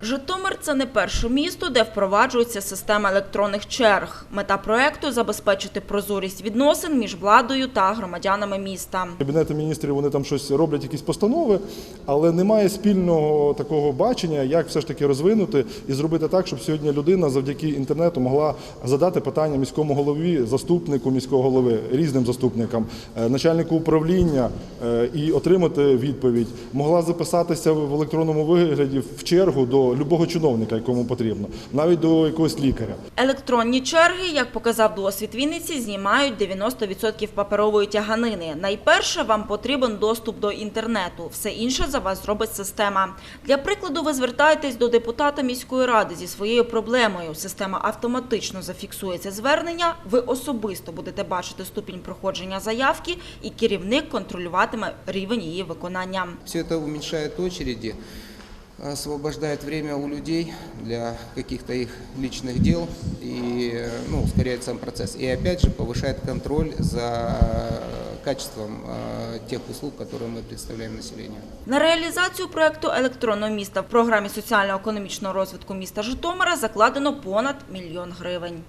Житомир – це не перше місто, де впроваджується система електронних черг. Мета проекту – забезпечити прозорість відносин між владою та громадянами міста. Кабінети міністрів вони там щось роблять, якісь постанови, але немає спільного такого бачення, як все ж таки розвинути і зробити так, щоб сьогодні людина завдяки інтернету могла задати питання міському голові, заступнику міського голови, різним заступникам, е, начальнику управління е, і отримати відповідь. Могла записатися в електронному вигляді в чергу до любого чиновника, якому потрібно, навіть до якогось лікаря. Електронні черги, як показав досвід Вінниці, знімають 90% паперової тяганини. Найперше вам потрібен доступ до інтернету. Все інше за вас зробить система. Для прикладу, ви звертаєтесь до депутата міської ради зі своєю проблемою. Система автоматично зафіксує це звернення. Ви особисто будете бачити ступінь проходження заявки, і керівник контролюватиме рівень її виконання. Все это уменьшает очереди, освобождает время у людей для каких-то их личных дел и э, ну, ускоряет сам процесс. И опять же повышает контроль за качеством э, тех услуг, которые мы представляем населению. На реалізацію проекту електронного міста в програмі соціально-економічного розвитку міста Житомира закладено понад мільйон гривень.